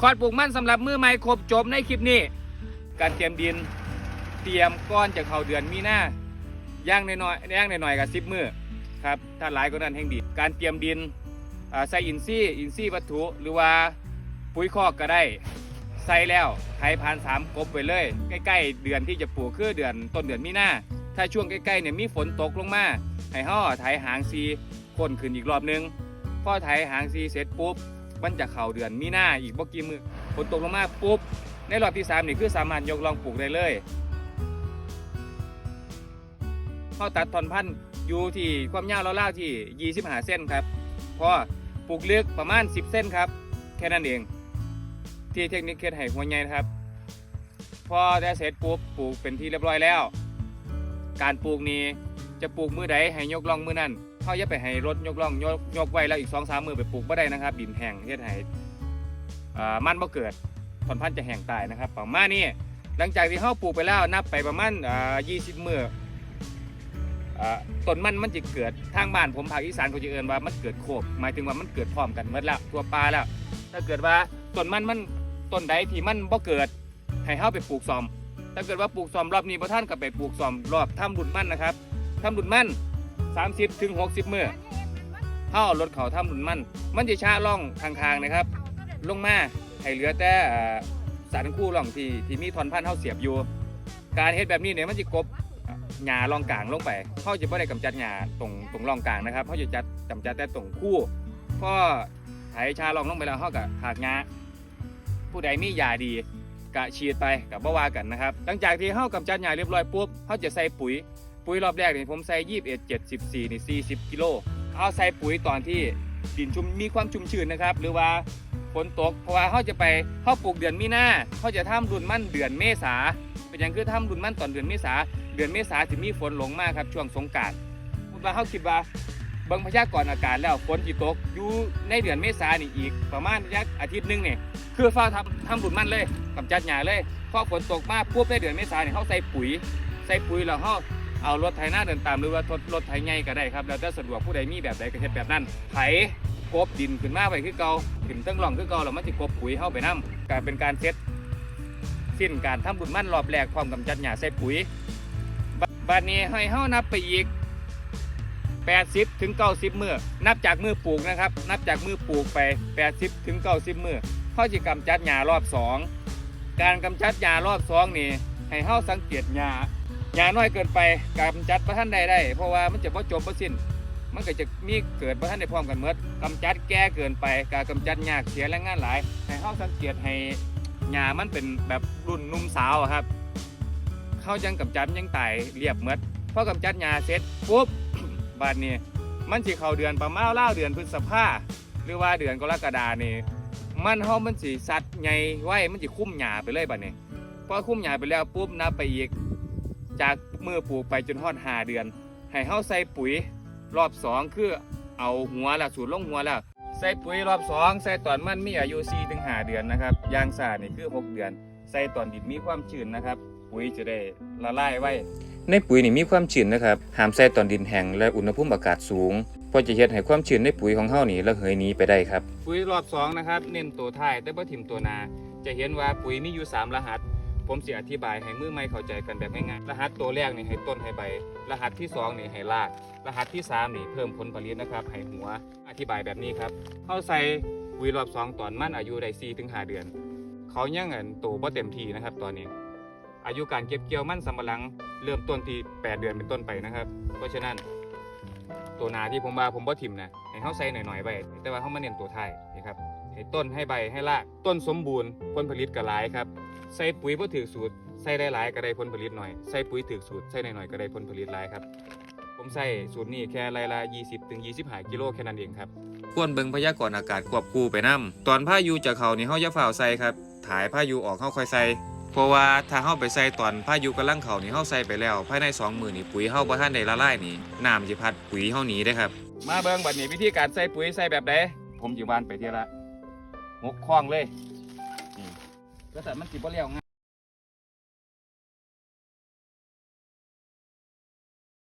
คอร์ดปลูกมันสำหรับมือใหม่ครบจบในคลิปนี้ การเตรียมดินเตรียมก้อนจะเข้าเดือนมีหน้าย่างน้อยๆย่างหน่อยๆกับสิบมือครับถ้าหลายก็นั้นแห่งดี การเตรียมดินใส่อินทรีย์อินทรีย์วัตถุหรือว่าปุ๋ยคอกก็ได้ใส่แล้วไถผ่านสามกบไปเลย ใกล้ๆ เดือนที่จะปลูกคือเดือนต้นเดือนมีนาถ้าช่วงใกล้ๆเนี่ยมีฝนตกลงมาให้ห่อไถหางซีคนขึ้นอีกรอบนึงพอไถหางซีเสร็จปุ๊บ มันจะเข้าเดือนมีหน้าอีกบ่กี่มือฝนตกลงมาปุ๊บ ในรอบที่สามนี่คือสามารถยกลองปลูกได้เลยเขาตัดทอนพันธุ์อยู่ที่ความยาวราๆที่ 25 เส้นครับพอปลูกลึกประมาณ 10 เส้นครับ แค่นั้นเอง ที่เทคนิคเคล็ดให้หัวใหญ่นะครับ พอได้เสร็จปุ๊บปลูกเป็นที่เรียบร้อยแล้ว การปลูกนี้จะปลูกมือใดให้ยกลองมือนั้น เขาอย่าไปให้รถยกล่องยกยกไว้แล้วอีกสองสามมือไปปลูกบ่ได้นะครับดินแห้งเฮ็ดให้มันบ่เกิดผลพันธุ์จะแห้งตายนะครับประมาณนี้หลังจากที่เขาปลูกไปแล้วนับไปประมาณอ่า20มืออต้นมันมันจะเกิดทางบ้านผมภาคอีสานเขาจะเอิ้นว่ามันเกิดโคบหมายถึงว่ามันเกิดพร้อมกันหมดแล้วทั่วปลาแล้ว ถ้าเกิดว่าต้นมันมันต้นใดที่มันบ่เกิดให้เฮาไปปลูกซอม ถ้าเกิดว่าปลูกซอมรอบนี้พระท่านก็ไปปลูกซอมรอบถ้ำรุนมันนะครับถ้ำรุนมัน 30ถึง60 มื้อเฮาเอารถเขาถ้ำรุนมันมันจะช้าล่องทางๆนะครับ ลงมาให้เหลือแต่สันคู่ล่องที่ที่มีทอนพันธุ์เฮาเสียบอยู่ การเฮ็ดแบบนี้เนี่ยมันจะกบหญ้าล่องกลางลงไปเฮาจะบ่ได้กำจัดหญ้าตรงตรงล่องกลางนะครับเฮาจะจัดกำจัดแต่ตรงคู่พอไถชาล่องลงไปแล้วเขากับหากงาผู้ใดมียาดีกะฉีดไปกับบ่ว่ากันนะครับ หลังจากที่เขากำจัดหยาเรียบร้อยปุ๊บเขาจะใส่ปุ๋ย ปุ๋ยรอบแรกนี่ผมใส่ยี่สิบเอ็ดเจ็ดสิบสี่นี่40กิโลเอาใส่ปุ๋ยตอนที่ดินชุ่มมีความชุ่มชื้นนะครับ หรือว่าฝนตกเพราะว่าเขาจะไปเขาปลูกเดือนมีนาเขาจะทำรุ่นมั่นเดือนเมษาเป็นอย่างคือทำรุ่นมั่นตอนเดือนเมษาเดือนเมษาจะมีฝนหลงมากครับช่วงสงกรารพูดว่าเขาคิดว่าบิ่งพยากรณ์อากาศแล้วฝนที่ตกอยู่ในเดือนเมษานี่อีกประมาณยักอาทิตย์หนึงเนี่ยคือฟ้าทำทำบุญมันเลยกำจัดหญ้าเลยพอฝนตกมาปุ๊บในเดือนเมษาเนี่ยเขาใส่ปุ๋ย ใส่ปุ๋ยแล้วเขา เอารถไถหน้าเดินตามหรือว่ารถไถใหญ่ก็ได้ครับ แล้วแต่สะดวกผู้ใดมีแบบใดก็เฮ็ดแบบนั้นไถกบดินขึ้นมาไปคือเก่าขึ้นตั้งร่องคือเก่าแล้วมันจะกบปุ๋ยเข้าไปนํการเป็นการเซ็ตสิ้นการทำบุญมั่นรอบแรกความกำจัดหญ้าใส่ปุ๋ยบบัดนี้ให้เฮานับไปอีก 80ถึง90 มือนับจากมือปลูกนะครับ นับจากมือปลูกไป 80ถึง90 มือเขาจะกำจัดหญ้ารอบ 2 การกำจัดหญ้ารอบ 2 นี่ให้เฮาสังเกตหญ้า หญ้าน้อยเกินไปกำจัดประท่านใดได้ เพราะว่ามันจะบ่จบบ่สิ้น มันก็จะมีเกิดประท่านได้พร้อมกันเมื่อกำจัดแก่เกินไปการกำจัดยากเสียแรงงานหลายให้เฮาสังเกตให้หญ้ามันเป็นแบบรุ่นนุ่มสาวครับเข้าจังกำจัดยังไตายเรียบเมดพอกำจัดหญ้าเสร็จปุ๊บบาดนี้มันสิเข้าเดือนประมาณล่าเดือนพฤษภาหรือว่าเดือนกรกฎานี่มันเฮามันสิสัตว์ใหญ่ไว้มันสิคุ้มหญ้าไปเลยบัดนี้พอคุ้มหญ้าไปแล้วปุ๊บนับไปอีก จากมือปลูกไปจนฮอด5เดือน ให้เฮาใส่ปุ๋ยรอบสองคือเอาหัวแล้วสูตรลงหัวแล้วใส่ปุ๋ยรอบสองใส่ตอนมันมีอายุ4ถึง5เดือนนะครับยางสานี่คือ 6 เดือน ใส่ตอนดินมีความชื้นนะครับ ปุ๋ยจะได้ละลายไว้ ในปุ๋ยนี่มีความชื้นนะครับห้ามใส่ตอนดินแห้งและอุณหภูมิอากาศสูงเพราะจะเฮ็ดให้ความชื้นในปุ๋ยของเฮานี่ระเหยหนีไปได้ครับ ปุ๋ยรอบ2นะครับ เน้นตัวท้ายแต่บ่ทิ่มตัวหนา จะเห็นว่าปุ๋ยมีอยู่3รหัส ผมสิอธิบายให้มือใหม่เข้าใจกันแบบง่ายๆรหัสตัวแรกนี่ให้ต้นให้ใบ รหัสที่2นี่ให้ราก รหัสที่3นี่เพิ่มผลผลิตนะครับให้หัว อธิบายแบบนี้ครับเฮาใส่ปุ๋ยรอบสองตอนมั่นอายุได้4ถึง5เดือน เขายังเอันโตบ่เต็มทีนะครับ ตอนนี้ อายุการเก็บเกี่ยวมั่นสำปะหลัง เริ่มต้นที่8เดือนเป็นต้นไปนะครับ เพราะฉะนั้น ตัวนาที่ผมว่าผมบ่ถิ่มนะให้เขาใส่หน่อยๆไปแต่ว่าเขามาเน้นตัวไทยนะครับให้ต้นให้ใบให้รากต้นสมบูรณ์ผลผลิตก็หลายครับ ใส่ปุ๋ยบ่ถือสูตรใส่ได้หลายก็ได้ผลผลิตหน่อยใส่ปุ๋ยถือสูตรใส่หน่อยๆก็ได้ผลผลิตหลายครับ ผมใส่สูตรนี้แค่รายละ 20ถึง25กิโลแค่นั้นเองครับควรเบิ่งพยากรณ์อากาศควบคู่ไปนํตอนพายุจะเข้านี่เฮาอย่าฝ่าวใส่ครับถ่ายพายุออกเฮาค่อยใส่เพราะว่าถ้าเฮาไปใส่ตอนพายุกำลังเข้านี่เฮาใส่ไปแล้วภายใน2มื้อนี่ปุ๋ยเฮาบ่ทันได้ละลายนี่น้ำสิพัดปุ๋ยเฮาหนีเด้ครับ มาเบิ่งบัดนี้วิธีการใส่ปุ๋ยใส่แบบใดผมสิวานไปเทียละหกคล้องเลย นี่ก็แต่มันสิบ่เลี้ยวง่าย